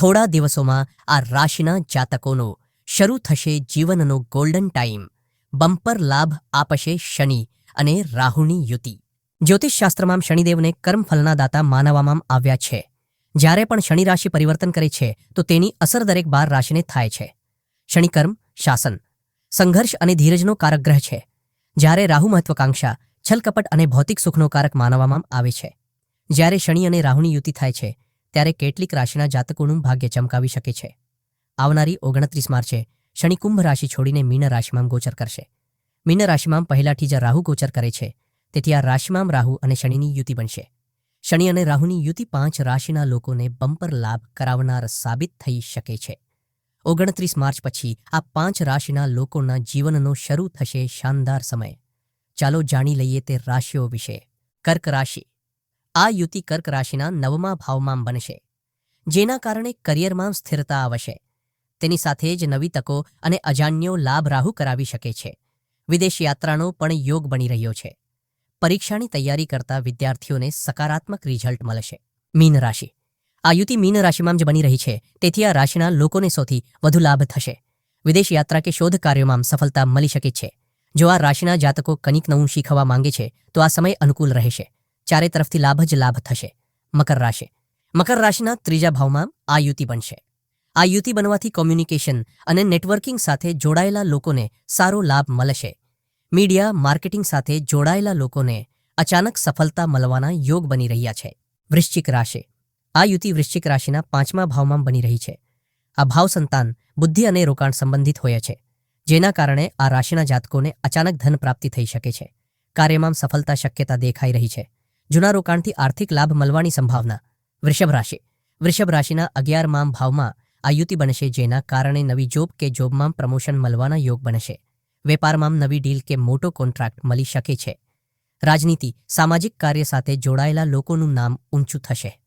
થોડા દિવસોમાં આ રાશિના જાતકોનો શરૂ થશે જીવનનો ગોલ્ડન ટાઈમ બમ્પર લાભ આપશે શનિ અને રાહુની યુતિ. જ્યોતિષશાસ્ત્રમાં શનિદેવને કર્મફલના દાતા માનવામાં આવ્યા છે. જ્યારે પણ શનિ રાશિ પરિવર્તન કરે છે, તો તેની અસર દરેક બાર રાશિને થાય છે. શનિકર્મ શાસન. સંઘર્ષ અને ધીરજનો કારક ગ્રહ છે. જ્યારે રાહુ મહત્વાકાંક્ષા, છલકપટ અને ભૌતિક સુખનો કારક માનવામાં આવે છે. જ્યારે શનિ અને રાહુની યુતિ થાય છે ત્યારે કેટલીક રાશિના જાતકોનું ભાગ્ય ચમકાવી શકે છે. આવનારી ઓગણત્રીસ માર્ચે શનિ કુંભ રાશિ છોડીને મીન રાશિમાં ગોચર કરશે. મીન રાશિમાં પહેલાથી જ રાહુ ગોચર કરે છે, તેથી આ રાશિમાં રાહુ અને શનિની યુતિ બનશે. શનિ અને રાહુની યુતિ પાંચ રાશિના લોકોને બમ્પર લાભ કરાવનાર સાબિત થઈ શકે છે. ઓગણત્રીસ માર્ચ પછી આ પાંચ રાશિના લોકોના જીવનનો શરૂ થશે શાનદાર સમય. ચાલો જાણી લઈએ તે રાશિઓ વિશે. કર્ક રાશિ. આ યુતિ કર્ક રાશિના નવમા ભાવમાં બનશે જેના કારણે કરિયરમાં સ્થિરતા આવશે. તેની સાથે જ નવી તકો અને અજાણ્યો લાભ રાહુ કરાવી શકે છે. વિદેશ યાત્રાનો પણ યોગ બની રહ્યો છે. પરીક્ષાની તૈયારી કરતા વિદ્યાર્થીઓને સકારાત્મક રિઝલ્ટ મળશે મીન રાશિ. આ યુતિ મીન રાશિમાં જ બની રહી છે, તેથી આ રાશિના લોકોને સૌથી વધુ લાભ થશે. વિદેશ યાત્રા કે શોધ કાર્યોમાં સફળતા મળી શકે છે. જો આ રાશિના જાતકો કંઈક નવું શીખવા માંગે છે, તો આ સમય અનુકૂળ રહેશે. ચારે તરફથી લાભ જ લાભ થશે. મકર રાશિ. મકર રાશિના ત્રીજા ભાવમાં આ યુતિ બનશે. આ યુતિ બનવાથી કોમ્યુનિકેશન અને નેટવર્કિંગ સાથે જોડાયેલા લોકોને સારો લાભ મળશે. મીડિયા માર્કેટિંગ સાથે જોડાયેલા લોકોને અચાનક સફળતા મળવાના યોગ બની રહ્યા છે. વૃશ્ચિક રાશિ. આ યુતિ વૃશ્ચિક રાશિના પાંચમા ભાવમાં બની રહી છે. આ ભાવ સંતાન, બુદ્ધિ અને રોકાણ સંબંધિત હોય છે. જેના કારણે આ રાશિના જાતકોને અચાનક ધન પ્રાપ્તિ થઈ શકે છે. કાર્યમાં સફળતા શક્યતા દેખાઈ રહી છે. જૂના રોકાણથી આર્થિક લાભ મળવાની સંભાવના. વૃષભ રાશિ. વૃષભ રાશિના અગિયારમામ ભાવમાં આ યુતિ બનશે, જેના કારણે નવી જોબ કે જોબમાં પ્રમોશન મળવાના યોગ બનશે. વેપારમાં નવી ડીલ કે મોટો કોન્ટ્રાક્ટ મળી શકે છે. રાજનીતિ, સામાજિક કાર્ય સાથે જોડાયેલા લોકોનું નામ ઊંચું થશે.